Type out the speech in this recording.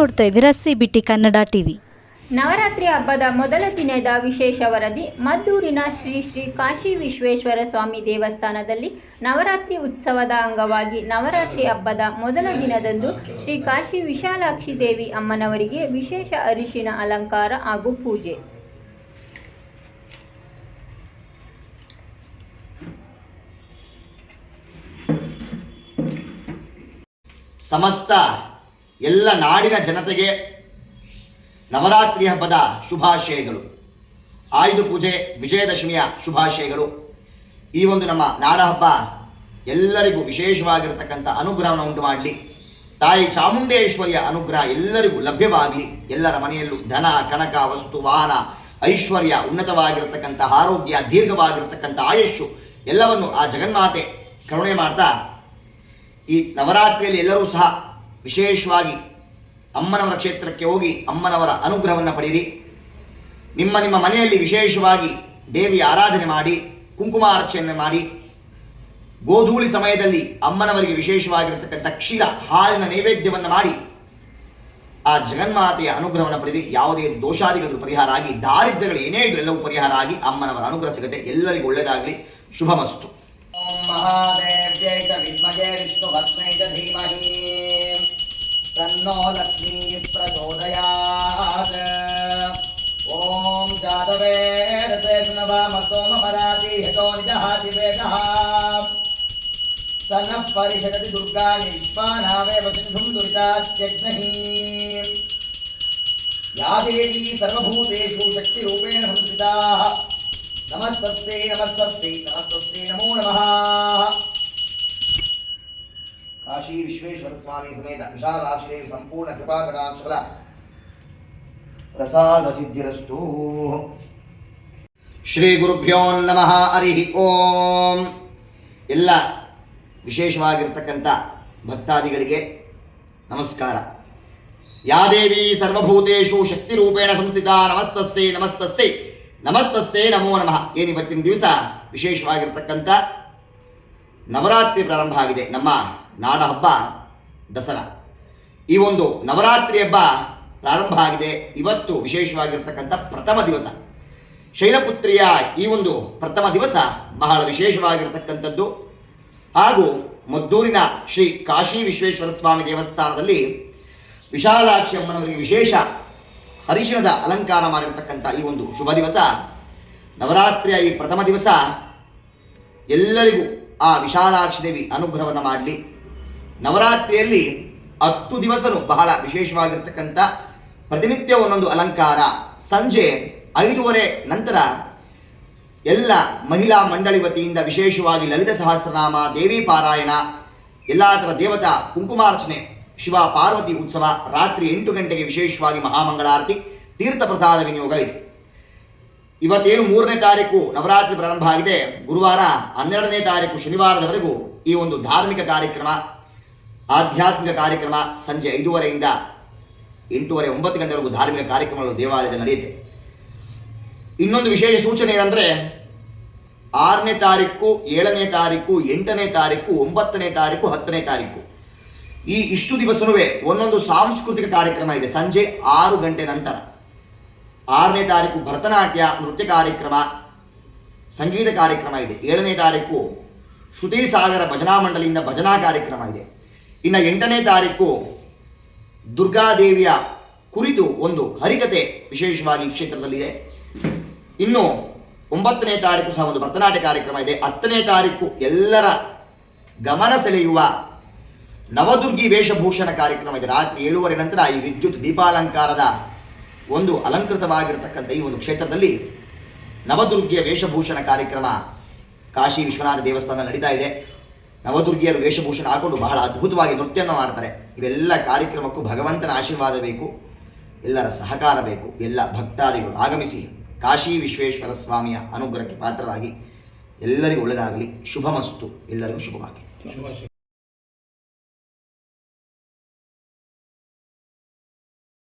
ನೋಡ್ತಾ ಇದ್ದೀರಾ? CBT B T Kannada TV. Navaratri ಹಬ್ಬದ ಮೊದಲ ದಿನದ ವಿಶೇಷ ವರದಿ ಮದ್ದೂರಿನ ಶ್ರೀ ಶ್ರೀ ಕಾಶಿ ವಿಶ್ವೇಶ್ವರ ಸ್ವಾಮಿ ದೇವಸ್ಥಾನದಲ್ಲಿ ನವರಾತ್ರಿ ಉತ್ಸವದ ಅಂಗವಾಗಿ ನವರಾತ್ರಿ ಹಬ್ಬದ ಮೊದಲ ದಿನದಂದು ಶ್ರೀ ಕಾಶಿ ವಿಶಾಲಾಕ್ಷಿ ದೇವಿ ಅಮ್ಮನವರಿಗೆ ವಿಶೇಷ ಅರಿಶಿನ ಅಲಂಕಾರ ಹಾಗೂ ಪೂಜೆ. ಸಮಸ್ತ ಎಲ್ಲ ನಾಡಿನ ಜನತೆಗೆ ನವರಾತ್ರಿ ಹಬ್ಬದ ಶುಭಾಶಯಗಳು. ಆಯುಧ ಪೂಜೆ, ವಿಜಯದಶಮಿಯ ಶುಭಾಶಯಗಳು. ಈ ಒಂದು ನಮ್ಮ ನಾಡ ಹಬ್ಬ ಎಲ್ಲರಿಗೂ ವಿಶೇಷವಾಗಿರತಕ್ಕಂಥ ಅನುಗ್ರಹವನ್ನು ಉಂಟು ಮಾಡಲಿ. ತಾಯಿ ಚಾಮುಂಡೇಶ್ವರಿಯ ಅನುಗ್ರಹ ಎಲ್ಲರಿಗೂ ಲಭ್ಯವಾಗಲಿ. ಎಲ್ಲರ ಮನೆಯಲ್ಲೂ ಧನ, ಕನಕ, ವಸ್ತು, ವಾಹನ, ಐಶ್ವರ್ಯ, ಉನ್ನತವಾಗಿರತಕ್ಕಂಥ ಆರೋಗ್ಯ, ದೀರ್ಘವಾಗಿರತಕ್ಕಂಥ ಆಯುಷ್ಯು ಎಲ್ಲವನ್ನು ಆ ಜಗನ್ಮಾತೆ ಕರುಣೆ ಮಾಡ್ತಾ, ಈ ನವರಾತ್ರಿಯಲ್ಲಿ ಎಲ್ಲರೂ ಸಹ ವಿಶೇಷವಾಗಿ ಅಮ್ಮನವರ ಕ್ಷೇತ್ರಕ್ಕೆ ಹೋಗಿ ಅಮ್ಮನವರ ಅನುಗ್ರಹವನ್ನು ಪಡೆಯಿರಿ. ನಿಮ್ಮ ನಿಮ್ಮ ಮನೆಯಲ್ಲಿ ವಿಶೇಷವಾಗಿ ದೇವಿಯ ಆರಾಧನೆ ಮಾಡಿ, ಕುಂಕುಮ ಅರ್ಚನೆ ಮಾಡಿ. ಗೋಧೂಳಿ ಸಮಯದಲ್ಲಿ ಅಮ್ಮನವರಿಗೆ ವಿಶೇಷವಾಗಿರತಕ್ಕಂಥ ಕ್ಷೀರ, ಹಾಲಿನ ನೈವೇದ್ಯವನ್ನು ಮಾಡಿ. ಆ ಜಗನ್ಮಾತೆಯ ಅನುಗ್ರಹವನ್ನು ಪಡೆದಿ ಯಾವುದೇ ದೋಷಾದಿಗಳು ಪರಿಹಾರ ಆಗಿ, ದಾರಿದ್ರ್ಯಗಳು ಏನೇ ಇದ್ರೂ ಎಲ್ಲವೂ ಪರಿಹಾರ ಆಗಿ ಅಮ್ಮನವರ ಅನುಗ್ರಹ ಸಿಗುತ್ತೆ. ಎಲ್ಲರಿಗೂ ಒಳ್ಳೆಯದಾಗಲಿ ಶುಭಮಸ್ತು. పరిషదతి దుర్గాణిష్పానావే వసింధుం దురితాత్యగ్నహి. యా దేవీ సర్వభూతేషు శక్తిరూపేణ సంస్థితా నమస్తస్తే నమస్తస్తే నమస్తస్తే నమో నమ. కాశీ విశ్వేశ్వర స్వామి సమేత విశాలాక్షిదేవి సంపూర్ణ కృపాకటాక్షల ప్రసాద సిద్ధిరస్తు ಶ್ರೀ ಗುರುಭ್ಯೋ ನಮಃ ಹರಿ ಓಂ ಎಲ್ಲ ವಿಶೇಷವಾಗಿರ್ತಕ್ಕಂಥ ಭಕ್ತಾದಿಗಳಿಗೆ ನಮಸ್ಕಾರ. ಯಾ ದೇವಿ ಶಕ್ತಿ ರೂಪೇಣ ಸಂಸ್ಥಿತ ನಮಸ್ತಸ್ಸೇ ನಮಸ್ತಸ್ಸೇ ನಮಸ್ತಸ್ಸೇ ನಮೋ ನಮಃ. ಏನು ಇವತ್ತಿನ ದಿವಸ? ವಿಶೇಷವಾಗಿರ್ತಕ್ಕಂಥ ನವರಾತ್ರಿ ಪ್ರಾರಂಭ ಆಗಿದೆ. ನಮ್ಮ ನಾಡ ಹಬ್ಬ ದಸರಾ. ಈ ಒಂದು ನವರಾತ್ರಿ ಹಬ್ಬ ಪ್ರಾರಂಭ ಆಗಿದೆ. ಇವತ್ತು ವಿಶೇಷವಾಗಿರ್ತಕ್ಕಂಥ ಪ್ರಥಮ ದಿವಸ. ಶೈಲಪುತ್ರಿಯ ಈ ಒಂದು ಪ್ರಥಮ ದಿವಸ ಬಹಳ ವಿಶೇಷವಾಗಿರತಕ್ಕಂಥದ್ದು. ಹಾಗೂ ಮದ್ದೂರಿನ ಶ್ರೀ ಕಾಶಿ ವಿಶ್ವೇಶ್ವರ ಸ್ವಾಮಿ ದೇವಸ್ಥಾನದಲ್ಲಿ ವಿಶಾಲಾಕ್ಷಿ ಅಮ್ಮನವರಿಗೆ ವಿಶೇಷ ಹರಿಶಿಣದ ಅಲಂಕಾರ ಮಾಡಿರತಕ್ಕಂಥ ಈ ಒಂದು ಶುಭ ದಿವಸ, ನವರಾತ್ರಿಯ ಈ ಪ್ರಥಮ ದಿವಸ ಎಲ್ಲರಿಗೂ ಆ ವಿಶಾಲಾಕ್ಷಿ ದೇವಿ ಅನುಗ್ರಹವನ್ನು ಮಾಡಲಿ. ನವರಾತ್ರಿಯಲ್ಲಿ ಹತ್ತು ದಿವಸನು ಬಹಳ ವಿಶೇಷವಾಗಿರ್ತಕ್ಕಂಥ ಪ್ರತಿನಿತ್ಯ ಒಂದೊಂದು ಅಲಂಕಾರ. ಸಂಜೆ ಐದೂವರೆ ನಂತರ ಎಲ್ಲ ಮಹಿಳಾ ಮಂಡಳಿ ವತಿಯಿಂದ ವಿಶೇಷವಾಗಿ ಲಲಿತ ಸಹಸ್ರನಾಮ, ದೇವಿ ಪಾರಾಯಣ, ಎಲ್ಲ ಥರ ದೇವತಾ ಕುಂಕುಮಾರ್ಚನೆ, ಶಿವ ಪಾರ್ವತಿ ಉತ್ಸವ ರಾತ್ರಿ ಎಂಟು ಗಂಟೆಗೆ ವಿಶೇಷವಾಗಿ ಮಹಾಮಂಗಳಾರತಿ, ತೀರ್ಥ ಪ್ರಸಾದ ವಿನಿಯೋಗ ಇದೆ ಇವತ್ತೇನು ಮೂರನೇ ತಾರೀಕು ನವರಾತ್ರಿ ಪ್ರಾರಂಭ ಆಗಿದೆ. ಗುರುವಾರ ಹನ್ನೆರಡನೇ ತಾರೀಕು ಶನಿವಾರದವರೆಗೂ ಈ ಒಂದು ಧಾರ್ಮಿಕ ಕಾರ್ಯಕ್ರಮ, ಆಧ್ಯಾತ್ಮಿಕ ಕಾರ್ಯಕ್ರಮ ಸಂಜೆ ಐದೂವರೆಯಿಂದ ಎಂಟೂವರೆ ಒಂಬತ್ತು ಗಂಟೆವರೆಗೂ ಧಾರ್ಮಿಕ ಕಾರ್ಯಕ್ರಮಗಳು ದೇವಾಲಯದಲ್ಲಿ ನಡೆಯುತ್ತೆ. ಇನ್ನೊಂದು ವಿಶೇಷ ಸೂಚನೆ ಏನಂದರೆ, ಆರನೇ ತಾರೀಕು, ಏಳನೇ ತಾರೀಕು, ಎಂಟನೇ ತಾರೀಕು, ಒಂಬತ್ತನೇ ತಾರೀಕು, ಹತ್ತನೇ ತಾರೀಕು. ಈ ಇಷ್ಟು ದಿವಸನೂ ಒಂದೊಂದು ಸಾಂಸ್ಕೃತಿಕ ಕಾರ್ಯಕ್ರಮ ಇದೆ. ಸಂಜೆ ಆರು ಗಂಟೆ ನಂತರ. ಆರನೇ ತಾರೀಕು ಭರತನಾಟ್ಯ ನೃತ್ಯ ಕಾರ್ಯಕ್ರಮ, ಸಂಗೀತ ಕಾರ್ಯಕ್ರಮ ಇದೆ. ಏಳನೇ ತಾರೀಕು ಶ್ರುತಿ ಸಾಗರ ಭಜನಾ ಮಂಡಳಿಯಿಂದ ಭಜನಾ ಕಾರ್ಯಕ್ರಮ ಇದೆ. ಇನ್ನು ಎಂಟನೇ ತಾರೀಕು ದುರ್ಗಾದೇವಿಯ ಕುರಿತು ಒಂದು ಹರಿಕತೆ ವಿಶೇಷವಾಗಿ ಕ್ಷೇತ್ರದಲ್ಲಿದೆ. ಇನ್ನು ಒಂಬತ್ತನೇ ತಾರೀಕು ಸಹ ಒಂದು ಭರತನಾಟ್ಯ ಕಾರ್ಯಕ್ರಮ ಇದೆ. ಹತ್ತನೇ ತಾರೀಕು ಎಲ್ಲರ ಗಮನ ಸೆಳೆಯುವ ನವದುರ್ಗಿ ವೇಷಭೂಷಣ ಕಾರ್ಯಕ್ರಮ ಇದೆ. ರಾತ್ರಿ ಏಳುವರೆ ನಂತರ ಈ ವಿದ್ಯುತ್ ದೀಪಾಲಂಕಾರದ ಒಂದು ಅಲಂಕೃತವಾಗಿರತಕ್ಕಂಥ ಈ ಒಂದು ಕ್ಷೇತ್ರದಲ್ಲಿ ನವದುರ್ಗಿಯ ವೇಷಭೂಷಣ ಕಾರ್ಯಕ್ರಮ ಕಾಶಿ ವಿಶ್ವನಾಥ ದೇವಸ್ಥಾನ ನಡೀತಾ ಇದೆ. ನವದುರ್ಗಿಯರು ವೇಷಭೂಷಣ ಹಾಕೊಂಡು ಬಹಳ ಅದ್ಭುತವಾಗಿ ನೃತ್ಯವನ್ನು ಮಾಡ್ತಾರೆ. ಇವೆಲ್ಲ ಕಾರ್ಯಕ್ರಮಕ್ಕೂ ಭಗವಂತನ ಆಶೀರ್ವಾದ ಬೇಕು. ಎಲ್ಲರ ಸಹಕಾರ ಬೇಕು. ಎಲ್ಲ ಭಕ್ತಾದಿಗಳು ಆಗಮಿಸಿ ಕಾಶಿ ವಿಶ್ವೇಶ್ವರ ಸ್ವಾಮಿಯ ಅನುಗ್ರಹಕ್ಕೆ ಪಾತ್ರರಾಗಿ ಎಲ್ಲರಿಗೂ ಒಳ್ಳೆಯದಾಗಲಿ. ಶುಭಮಸ್ತು. ಎಲ್ಲರಿಗೂ ಶುಭವಾಗಿ